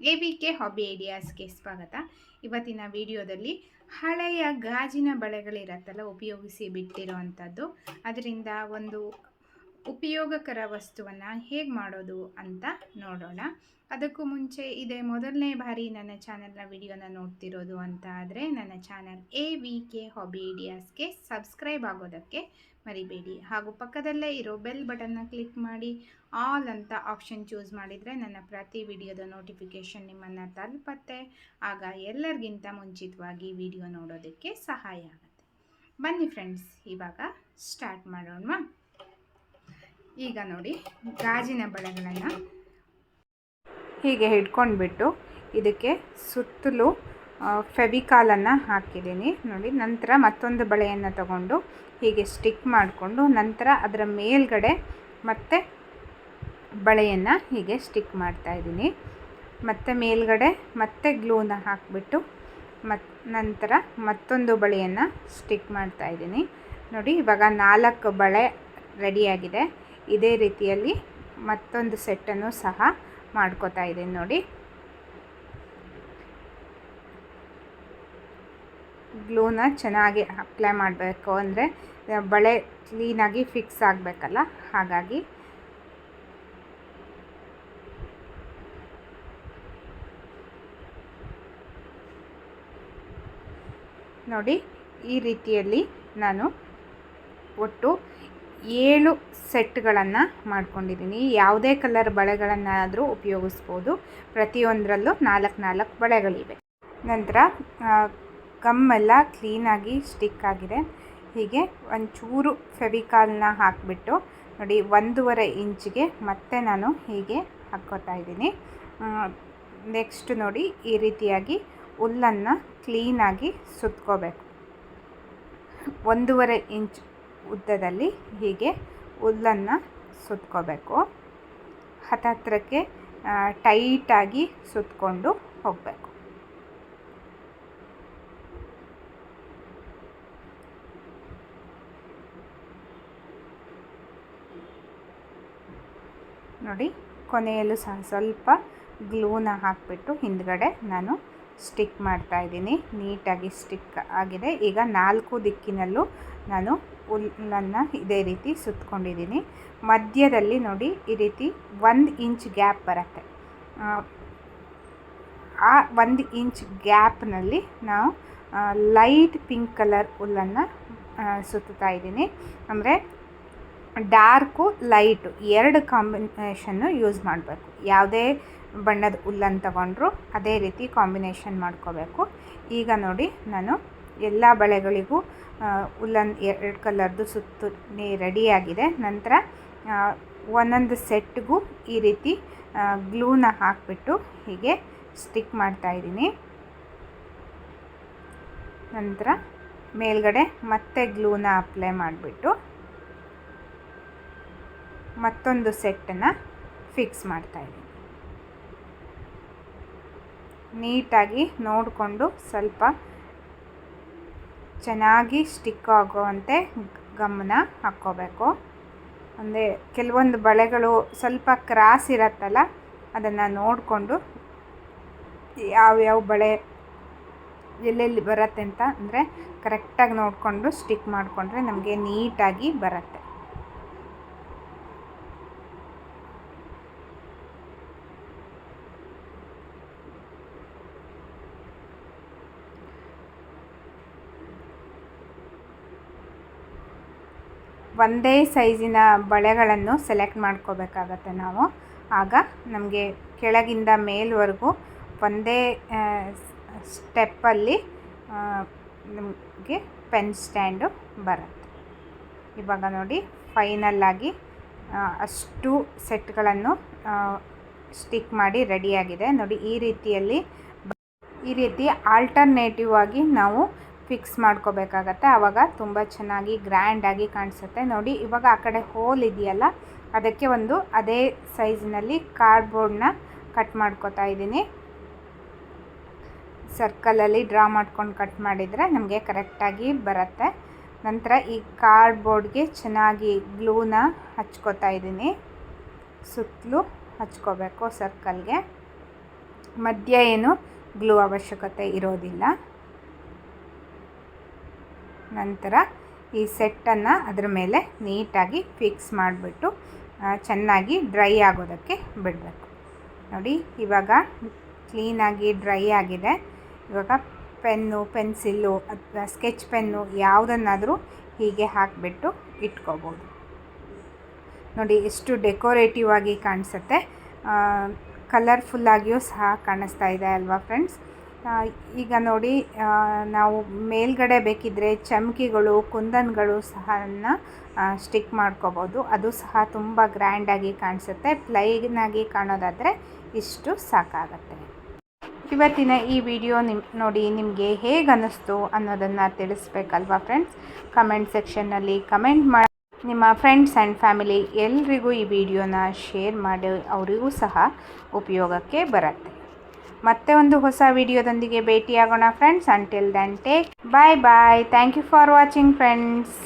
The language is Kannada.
ಎ ವಿ ಕೆ ಹಾಬಿ ಐಡಿಯಾಸ್ಗೆ ಸ್ವಾಗತ. ಇವತ್ತಿನ ವಿಡಿಯೋದಲ್ಲಿ ಹಳೆಯ ಗಾಜಿನ ಬಳೆಗಳಿರತ್ತಲ್ಲ, ಉಪಯೋಗಿಸಿ ಬಿಟ್ಟಿರುವಂಥದ್ದು ಅದರಿಂದ ಒಂದು ಉಪಯೋಗಕರ ವಸ್ತುವನ್ನು ಹೇಗೆ ಮಾಡೋದು ಅಂತ ನೋಡೋಣ. ಅದಕ್ಕೂ ಮುಂಚೆ ಇದೇ ಮೊದಲನೇ ಬಾರಿ ನನ್ನ ಚಾನಲ್ನ ವಿಡಿಯೋನ ನೋಡ್ತಿರೋದು ಅಂತ ಆದರೆ ನನ್ನ channel A V K hobby ಐಡಿಯಾಸ್ಗೆ subscribe ಆಗೋದಕ್ಕೆ ಮರಿಬೇಡಿ. ಹಾಗೂ ಪಕ್ಕದಲ್ಲೇ ಇರೋ ಬೆಲ್ ಬಟನ್ನ ಕ್ಲಿಕ್ ಮಾಡಿ ಆಲ್ ಅಂತ ಆಪ್ಷನ್ ಚೂಸ್ ಮಾಡಿದರೆ ನನ್ನ ಪ್ರತಿ ವಿಡಿಯೋದ ನೋಟಿಫಿಕೇಷನ್ ನಿಮ್ಮನ್ನು ತಲುಪತ್ತೆ. ಆಗ ಎಲ್ಲರಿಗಿಂತ ಮುಂಚಿತವಾಗಿ ವಿಡಿಯೋ ನೋಡೋದಕ್ಕೆ ಸಹಾಯ ಆಗುತ್ತೆ. ಬನ್ನಿ ಫ್ರೆಂಡ್ಸ್, ಇವಾಗ ಸ್ಟಾರ್ಟ್ ಮಾಡೋಣ ಈಗ ನೋಡಿ, ಗಾಜಿನ ಬಳೆಗಳನ್ನು ಹೀಗೆ ಹಿಡ್ಕೊಂಡ್ಬಿಟ್ಟು ಇದಕ್ಕೆ ಸುತ್ತಲೂ ಫೆವಿಕಾಲನ್ನು ಹಾಕಿದ್ದೀನಿ. ನೋಡಿ, ನಂತರ ಮತ್ತೊಂದು ಬಳೆಯನ್ನು ತಗೊಂಡು ಹೀಗೆ ಸ್ಟಿಕ್ ಮಾಡಿಕೊಂಡು ನಂತರ ಅದರ ಮೇಲ್ಗಡೆ ಮತ್ತೆ ಬಳೆಯನ್ನು ಹೀಗೆ ಸ್ಟಿಕ್ ಮಾಡ್ತಾ ಇದ್ದೀನಿ. ಮತ್ತು ಮೇಲ್ಗಡೆ ಮತ್ತೆ ಗ್ಲೂನ ಹಾಕಿಬಿಟ್ಟು ಮತ್, ನಂತರ ಮತ್ತೊಂದು ಬಳೆಯನ್ನು ಸ್ಟಿಕ್ ಮಾಡ್ತಾ ಇದ್ದೀನಿ. ನೋಡಿ, ಇವಾಗ ನಾಲ್ಕು ಬಳೆ ರೆಡಿಯಾಗಿದೆ. ಇದೇ ರೀತಿಯಲ್ಲಿ ಮತ್ತೊಂದು ಸೆಟ್ಟನ್ನು ಸಹ ಮಾಡ್ಕೋತಾ ಇದ್ದೀನಿ ನೋಡಿ. ಗ್ಲೂನ ಚೆನ್ನಾಗಿ ಅಪ್ಲೈ ಮಾಡಬೇಕು ಅಂದರೆ ಬಳೆ ಕ್ಲೀನಾಗಿ ಫಿಕ್ಸ್ ಆಗಬೇಕಲ್ಲ? ಹಾಗಾಗಿ. ನೋಡಿ, ಈ ರೀತಿಯಲ್ಲಿ ನಾನು ಒಟ್ಟು ಏಳು ಸೆಟ್ಗಳನ್ನು ಮಾಡ್ಕೊಂಡಿದ್ದೀನಿ. ಯಾವುದೇ ಕಲರ್ ಬಳೆಗಳನ್ನಾದರೂ ಉಪಯೋಗಿಸ್ಬೋದು. ಪ್ರತಿಯೊಂದರಲ್ಲೂ ನಾಲ್ಕು ನಾಲ್ಕು ಬಳೆಗಳಿವೆ. ನಂತರ ಕಮ್ಮೆಲ್ಲ ಕ್ಲೀನಾಗಿ ಸ್ಟಿಕ್ ಆಗಿದೆ. ಹೀಗೆ ಒಂಚೂರು ಫೆವಿಕಾಲ್ನ ಹಾಕಿಬಿಟ್ಟು ನೋಡಿ, ಒಂದೂವರೆ ಇಂಚಿಗೆ ಮತ್ತೆ ನಾನು ಹೀಗೆ ಹಾಕ್ಕೋತಾ ಇದ್ದೀನಿ. ನೆಕ್ಸ್ಟ್ ನೋಡಿ, ಈ ರೀತಿಯಾಗಿ ಹುಲ್ಲನ್ನು ಕ್ಲೀನಾಗಿ ಸುತ್ಕೋಬೇಕು. ಒಂದೂವರೆ ಇಂಚ್ ಉದ್ದದಲ್ಲಿ ಹೀಗೆ ಹುಲ್ಲನ್ನು ಸುತ್ಕೋಬೇಕು. ಹತ್ತತ್ರಕ್ಕೆ ಟೈಟಾಗಿ ಸುತ್ತಕೊಂಡು ಹೋಗಬೇಕು. ನೋಡಿ, ಕೊನೆಯಲ್ಲೂ ಸಹ ಸ್ವಲ್ಪ ಗ್ಲೂನ ಹಾಕಿಬಿಟ್ಟು ಹಿಂದ್ಗಡೆ ನಾನು ಸ್ಟಿಕ್ ಮಾಡ್ತಾ ಇದ್ದೀನಿ. ನೀಟಾಗಿ ಸ್ಟಿಕ್ ಆಗಿದೆ. ಈಗ ನಾಲ್ಕು ದಿಕ್ಕಿನಲ್ಲೂ ನಾನು ಹುಲ್ಲನ್ನು ಇದೇ ರೀತಿ ಸುತ್ತಕೊಂಡಿದ್ದೀನಿ ಮಧ್ಯದಲ್ಲಿ ನೋಡಿ ಈ ರೀತಿ ಒಂದು ಇಂಚ್ ಗ್ಯಾಪ್ ಬರುತ್ತೆ. ಆ ಒಂದು ಇಂಚ್ ಗ್ಯಾಪ್ನಲ್ಲಿ ನಾವು ಲೈಟ್ ಪಿಂಕ್ ಕಲರ್ ಹುಲ್ಲನ್ನು ಸುತ್ತಾ ಇದ್ದೀನಿ. ಅಂದರೆ ಡಾರ್ಕು ಲೈಟು ಎರಡು ಕಾಂಬಿನೇಷನ್ನು ಯೂಸ್ ಮಾಡಬೇಕು. ಯಾವುದೇ ಬಣ್ಣದ ಹುಲ್ಲನ್ನು ತಗೊಂಡ್ರು ಅದೇ ರೀತಿ ಕಾಂಬಿನೇಷನ್ ಮಾಡ್ಕೋಬೇಕು. ಈಗ ನೋಡಿ ನಾನು ಎಲ್ಲ ಬಳೆಗಳಿಗೂ ಉಲ್ಲನ್ ಎರಡು ಕಲರ್ದು ಸುತ್ತು ರೆಡಿಯಾಗಿದೆ. ನಂತರ ಒಂದೊಂದು ಸೆಟ್ಗೂ ಈ ರೀತಿ ಗ್ಲೂನ ಹಾಕಿಬಿಟ್ಟು ಹೀಗೆ ಸ್ಟಿಕ್ ಮಾಡ್ತಾ ಇದ್ದೀನಿ. ನಂತರ ಮೇಲ್ಗಡೆ ಮತ್ತೆ ಗ್ಲೂನ ಅಪ್ಲೈ ಮಾಡಿಬಿಟ್ಟು ಮತ್ತೊಂದು ಸೆಟ್ಟನ್ನು ಫಿಕ್ಸ್ ಮಾಡ್ತಾಯಿದ್ದೀನಿ ನೀಟಾಗಿ ನೋಡಿಕೊಂಡು ಸ್ವಲ್ಪ ಚೆನ್ನಾಗಿ ಸ್ಟಿಕ್ ಆಗುವಂತೆ ಗಮನ ಹಾಕ್ಕೋಬೇಕು. ಅಂದರೆ ಕೆಲವೊಂದು ಬಳೆಗಳು ಸ್ವಲ್ಪ ಕ್ರಾಸ್ ಇರತ್ತಲ್ಲ, ಅದನ್ನು ನೋಡಿಕೊಂಡು ಯಾವ್ಯಾವ ಬಳೆ ಎಲ್ಲೆಲ್ಲಿ ಬರುತ್ತೆ ಅಂತ ಅಂದರೆ ಕರೆಕ್ಟಾಗಿ ನೋಡಿಕೊಂಡು ಸ್ಟಿಕ್ ಮಾಡಿಕೊಂಡ್ರೆ ನಮಗೆ ನೀಟಾಗಿ ಬರುತ್ತೆ. ಒಂದೇ ಸೈಜಿನ ಬಳೆಗಳನ್ನು ಸೆಲೆಕ್ಟ್ ಮಾಡ್ಕೋಬೇಕಾಗತ್ತೆ ನಾವು. ಆಗ ನಮಗೆ ಕೆಳಗಿಂದ ಮೇಲ್ವರೆಗೂ ಒಂದೇ ಸ್ಟೆಪ್ಪಲ್ಲಿ ನಮಗೆ ಪೆನ್ ಸ್ಟ್ಯಾಂಡು ಬರುತ್ತೆ. ಇವಾಗ ನೋಡಿ ಫೈನಲ್ಲಾಗಿ ಅಷ್ಟು ಸೆಟ್ಗಳನ್ನು ಸ್ಟಿಕ್ ಮಾಡಿ ರೆಡಿಯಾಗಿದೆ. ನೋಡಿ, ಈ ರೀತಿಯಲ್ಲಿ ಈ ರೀತಿ ಆಲ್ಟರ್ನೇಟಿವ್ ಆಗಿ ನಾವು ಫಿಕ್ಸ್ ಮಾಡ್ಕೋಬೇಕಾಗತ್ತೆ. ಆವಾಗ ತುಂಬ ಚೆನ್ನಾಗಿ ಗ್ರ್ಯಾಂಡಾಗಿ ಕಾಣಿಸುತ್ತೆ. ನೋಡಿ, ಇವಾಗ ಆ ಕಡೆ ಹೋಲ್ ಇದೆಯಲ್ಲ, ಅದಕ್ಕೆ ಒಂದು ಅದೇ ಸೈಜ್ನಲ್ಲಿ ಕಾರ್ಡ್ಬೋರ್ಡ್ನ ಕಟ್ ಮಾಡ್ಕೋತಾ ಇದ್ದೀನಿ. ಸರ್ಕಲಲ್ಲಿ ಡ್ರಾ ಮಾಡ್ಕೊಂಡು ಕಟ್ ಮಾಡಿದರೆ ನಮಗೆ ಕರೆಕ್ಟಾಗಿ ಬರುತ್ತೆ. ನಂತರ ಈ ಕಾರ್ಡ್ಬೋರ್ಡ್ಗೆ ಚೆನ್ನಾಗಿ ಗ್ಲೂನ ಹಚ್ಕೋತಾ ಇದ್ದೀನಿ. ಸುತ್ತಲೂ ಹಚ್ಕೋಬೇಕು ಸರ್ಕಲ್ಗೆ ಮಧ್ಯ ಏನು ಗ್ಲೂ ಅವಶ್ಯಕತೆ ಇರೋದಿಲ್ಲ. ನಂತರ ಈ ಸೆಟ್ಟನ್ನು ಅದರ ಮೇಲೆ ನೀಟಾಗಿ ಫಿಕ್ಸ್ ಮಾಡಿಬಿಟ್ಟು ಚೆನ್ನಾಗಿ ಡ್ರೈ ಆಗೋದಕ್ಕೆ ಬಿಡಬೇಕು. ನೋಡಿ, ಇವಾಗ ಕ್ಲೀನಾಗಿ ಡ್ರೈ ಆಗಿದೆ. ಇವಾಗ ಪೆನ್ನು, ಪೆನ್ಸಿಲ್ಲು ಅಥವಾ ಸ್ಕೆಚ್ ಪೆನ್ನು ಯಾವುದನ್ನಾದರೂ ಹೀಗೆ ಹಾಕಿಬಿಟ್ಟು ಇಟ್ಕೋಬೋದು. ನೋಡಿ, ಎಷ್ಟು ಡೆಕೋರೇಟಿವ್ ಆಗಿ ಕಾಣಿಸುತ್ತೆ. ಕಲರ್ಫುಲ್ಲಾಗಿಯೂ ಸಹ ಕಾಣಿಸ್ತಾ ಇದೆ ಅಲ್ವಾ ಫ್ರೆಂಡ್ಸ್ ಈಗ ನೋಡಿ ನಾವು ಮೇಲ್ಗಡೆ ಬೇಕಿದ್ದರೆ ಚಮಕಿಗಳು, ಕುಂದನ್ಗಳು ಸಹ ಸ್ಟಿಕ್ ಮಾಡ್ಕೋಬೋದು. ಅದು ಸಹ ತುಂಬ ಗ್ರ್ಯಾಂಡಾಗಿ ಕಾಣಿಸುತ್ತೆ. ಪ್ಲೈನಾಗಿ ಕಾಣೋದಾದರೆ ಇಷ್ಟು ಸಾಕಾಗತ್ತೆ. ಇವತ್ತಿನ ಈ ವಿಡಿಯೋ ನಿಮ್, ನೋಡಿ ನಿಮಗೆ ಹೇಗೆ ಅನ್ನಿಸ್ತು ಅನ್ನೋದನ್ನು ತಿಳಿಸ್ಬೇಕಲ್ವಾ ಫ್ರೆಂಡ್ಸ್ ಕಮೆಂಟ್ ಸೆಕ್ಷನ್ನಲ್ಲಿ ಕಮೆಂಟ್ ಮಾಡಿ ನಿಮ್ಮ ಫ್ರೆಂಡ್ಸ್ ಆ್ಯಂಡ್ ಫ್ಯಾಮಿಲಿ ಎಲ್ರಿಗೂ ಈ ವಿಡಿಯೋನ ಶೇರ್ ಮಾಡಿ, ಅವರಿಗೂ ಸಹ ಉಪಯೋಗಕ್ಕೆ ಬರುತ್ತೆ. ಮತ್ತೆ ಒಂದು ಹೊಸ ವಿಡಿಯೋದೊಂದಿಗೆ ಭೇಟಿಯಾಗೋಣ friends until then take bye bye thank you for watching friends